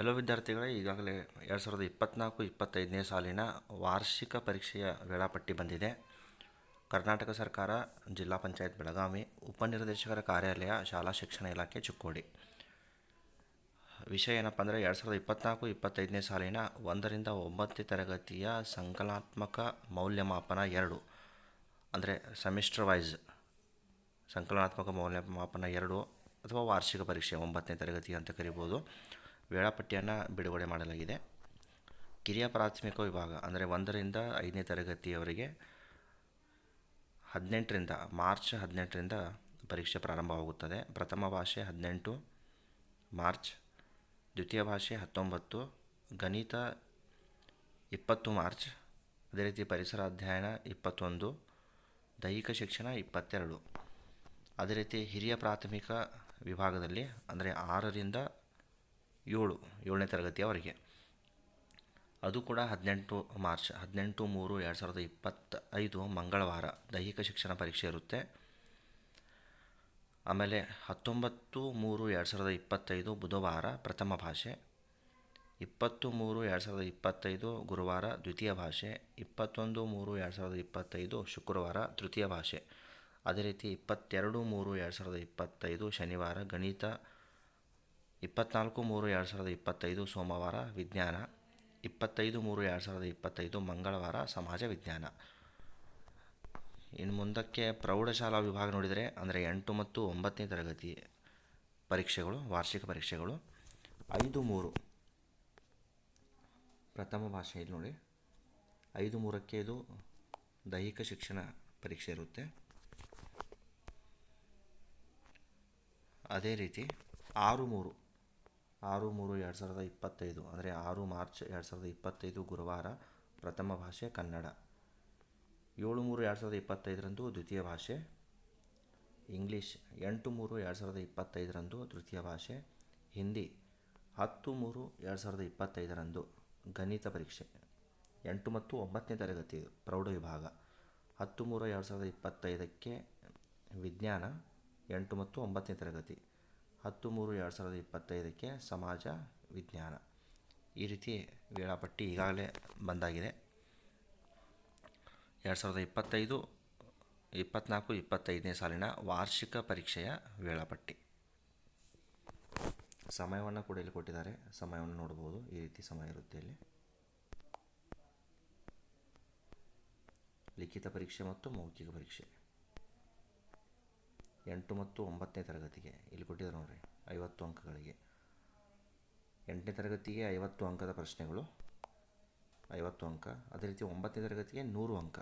Hello ವಿದ್ಯಾರ್ಥಿಗಳೇ ಈಗಾಗಲೇ ಎರಡು ಸಾವಿರದ ಇಪ್ಪತ್ತ್ನಾಲ್ಕು ಇಪ್ಪತ್ತೈದನೇ ಸಾಲಿನ ವಾರ್ಷಿಕ ಪರೀಕ್ಷೆಯ ವೇಳಾಪಟ್ಟಿ ಬಂದಿದೆ. ಕರ್ನಾಟಕ ಸರ್ಕಾರ, ಜಿಲ್ಲಾ ಪಂಚಾಯತ್ ಬೆಳಗಾವಿ ಉಪನಿರ್ದೇಶಕರ ಕಾರ್ಯಾಲಯ, ಶಾಲಾ ಶಿಕ್ಷಣ ಇಲಾಖೆ, ಚಿಕ್ಕೋಡಿ. ವಿಷಯ ಏನಪ್ಪ ಅಂದರೆ ಎರಡು ಸಾವಿರದ ಇಪ್ಪತ್ತ್ನಾಲ್ಕು ಇಪ್ಪತ್ತೈದನೇ ಸಾಲಿನ ಒಂದರಿಂದ ಒಂಬತ್ತನೇ ತರಗತಿಯ ಸಂಕಲನಾತ್ಮಕ ಮೌಲ್ಯಮಾಪನ ಎರಡು, ಅಂದರೆ ಸೆಮಿಸ್ಟರ್ ವೈಸ್ ಸಂಕಲನಾತ್ಮಕ ಮೌಲ್ಯಮಾಪನ ಎರಡು ಅಥವಾ ವಾರ್ಷಿಕ ಪರೀಕ್ಷೆ ಒಂಬತ್ತನೇ ತರಗತಿ ಅಂತ ಕರಿಬೋದು. ವೇಳಾಪಟ್ಟಿಯನ್ನು ಬಿಡುಗಡೆ ಮಾಡಲಾಗಿದೆ. ಕಿರಿಯ ಪ್ರಾಥಮಿಕ ವಿಭಾಗ ಅಂದರೆ ಒಂದರಿಂದ ಐದನೇ ತರಗತಿಯವರಿಗೆ ಹದಿನೆಂಟರಿಂದ, ಮಾರ್ಚ್ ಹದಿನೆಂಟರಿಂದ ಪರೀಕ್ಷೆ ಪ್ರಾರಂಭವಾಗುತ್ತದೆ. ಪ್ರಥಮ ಭಾಷೆ ಹದಿನೆಂಟು, ಮಾರ್ಚ್ ದ್ವಿತೀಯ ಭಾಷೆ ಹತ್ತೊಂಬತ್ತು, ಗಣಿತ ಇಪ್ಪತ್ತು, ಮಾರ್ಚ್ ಅದೇ ರೀತಿ ಪರಿಸರ ಅಧ್ಯಯನ ಇಪ್ಪತ್ತೊಂದು, ದೈಹಿಕ ಶಿಕ್ಷಣ ಇಪ್ಪತ್ತೆರಡು. ಅದೇ ರೀತಿ ಹಿರಿಯ ಪ್ರಾಥಮಿಕ ವಿಭಾಗದಲ್ಲಿ ಅಂದರೆ ಆರರಿಂದ ಏಳು, ಏಳನೇ ತರಗತಿಯವರೆಗೆ ಅದು ಕೂಡ ಹದಿನೆಂಟು ಮಾರ್ಚ್, ಹದಿನೆಂಟು ಮೂರು ಎರಡು ಸಾವಿರದ ಇಪ್ಪತ್ತೈದು ಮಂಗಳವಾರ. ದೈಹಿಕ ಶಿಕ್ಷಣ ಪರೀಕ್ಷೆ ಇರುತ್ತೆ. ಆಮೇಲೆ ಹತ್ತೊಂಬತ್ತು ಮೂರು ಎರಡು ಸಾವಿರದ ಇಪ್ಪತ್ತೈದು ಬುಧವಾರ ಪ್ರಥಮ ಭಾಷೆ. ಇಪ್ಪತ್ತು ಮೂರು ಎರಡು ಸಾವಿರದ ಇಪ್ಪತ್ತೈದು ಗುರುವಾರ ದ್ವಿತೀಯ ಭಾಷೆ. ಇಪ್ಪತ್ತೊಂದು ಮೂರು ಎರಡು ಸಾವಿರದ ಇಪ್ಪತ್ತೈದು ಶುಕ್ರವಾರ ತೃತೀಯ ಭಾಷೆ. ಅದೇ ರೀತಿ ಇಪ್ಪತ್ತೆರಡು ಮೂರು ಎರಡು ಸಾವಿರದ ಇಪ್ಪತ್ತೈದು ಶನಿವಾರ ಗಣಿತ ಇಪ್ಪತ್ನಾಲ್ಕು ಮೂರು ಎರಡು ಸಾವಿರದ ಇಪ್ಪತ್ತೈದು ಸೋಮವಾರ ವಿಜ್ಞಾನ, ಇಪ್ಪತ್ತೈದು ಮೂರು ಎರಡು ಸಾವಿರದ ಇಪ್ಪತ್ತೈದು ಮಂಗಳವಾರ ಸಮಾಜ ವಿಜ್ಞಾನ. ಇನ್ನು ಮುಂದಕ್ಕೆ ಪ್ರೌಢಶಾಲಾ ವಿಭಾಗ ನೋಡಿದರೆ ಅಂದರೆ ಎಂಟು ಮತ್ತು ಒಂಬತ್ತನೇ ತರಗತಿ ಪರೀಕ್ಷೆಗಳು, ವಾರ್ಷಿಕ ಪರೀಕ್ಷೆಗಳು. ಐದು ಮೂರು. ಪ್ರಥಮ ಭಾಷೆ ಇದು ನೋಡಿ. ಐದು ಮೂರಕ್ಕೆ ಇದು ದೈಹಿಕ ಶಿಕ್ಷಣ ಪರೀಕ್ಷೆ ಇರುತ್ತೆ. ಅದೇ ರೀತಿ ಆರು ಮೂರು. ಆರು ಮೂರು ಎರಡು ಸಾವಿರದ ಇಪ್ಪತ್ತೈದು, ಅಂದರೆ ಆರು ಮಾರ್ಚ್ ಎರಡು ಸಾವಿರದ ಇಪ್ಪತ್ತೈದು ಗುರುವಾರ ಪ್ರಥಮ ಭಾಷೆ ಕನ್ನಡ. ಏಳು ಮೂರು ಎರಡು ಸಾವಿರದ ಇಪ್ಪತ್ತೈದರಂದು ದ್ವಿತೀಯ ಭಾಷೆ ಇಂಗ್ಲೀಷ್, ಎಂಟು ಮೂರು ಎರಡು ಸಾವಿರದ ಇಪ್ಪತ್ತೈದರಂದು ತೃತೀಯ ಭಾಷೆ ಹಿಂದಿ, ಹತ್ತು ಮೂರು ಎರಡು ಸಾವಿರದ ಇಪ್ಪತ್ತೈದರಂದು ಗಣಿತ ಪರೀಕ್ಷೆ, ಎಂಟು ಮತ್ತು ಒಂಬತ್ತನೇ ತರಗತಿ ಪ್ರೌಢ ವಿಭಾಗ, ಹತ್ತು ಮೂರು ಎರಡು ಸಾವಿರದ ಇಪ್ಪತ್ತೈದಕ್ಕೆ ವಿಜ್ಞಾನ, ಎಂಟು ಮತ್ತು ಒಂಬತ್ತನೇ ತರಗತಿ ಹತ್ತು ಮೂರು ಎರಡು ಸಾವಿರದ ಇಪ್ಪತ್ತೈದಕ್ಕೆ ಸಮಾಜ ವಿಜ್ಞಾನ. ಈ ರೀತಿ ವೇಳಾಪಟ್ಟಿ ಈಗಾಗಲೇ ಬಂದಾಗಿದೆ. ಎರಡು ಸಾವಿರದ ಇಪ್ಪತ್ತೈದು ಇಪ್ಪತ್ತ್ನಾಲ್ಕು ಇಪ್ಪತ್ತೈದನೇ ಸಾಲಿನ ವಾರ್ಷಿಕ ಪರೀಕ್ಷೆಯ ವೇಳಾಪಟ್ಟಿ. ಸಮಯವನ್ನು ಕೂಡ ಇಲ್ಲಿ ಕೊಟ್ಟಿದ್ದಾರೆ. ಸಮಯವನ್ನು ನೋಡ್ಬೋದು ಈ ರೀತಿ ಸಮಯ ಇರುತ್ತೆ ಇಲ್ಲಿ. ಲಿಖಿತ ಪರೀಕ್ಷೆ ಮತ್ತು ಮೌಖಿಕ ಪರೀಕ್ಷೆ. ಎಂಟು ಮತ್ತು ಒಂಬತ್ತನೇ ತರಗತಿಗೆ. ಇಲ್ಲಿ ಕೊಟ್ಟಿದ್ದಾರೆ ನೋಡಿರಿ, ಐವತ್ತು ಅಂಕಗಳಿಗೆ. ಎಂಟನೇ ತರಗತಿಗೆ ಐವತ್ತು ಅಂಕದ ಪ್ರಶ್ನೆಗಳು. ಐವತ್ತು ಅಂಕ. ಅದೇ ರೀತಿ ಒಂಬತ್ತನೇ ತರಗತಿಗೆ ನೂರು ಅಂಕ.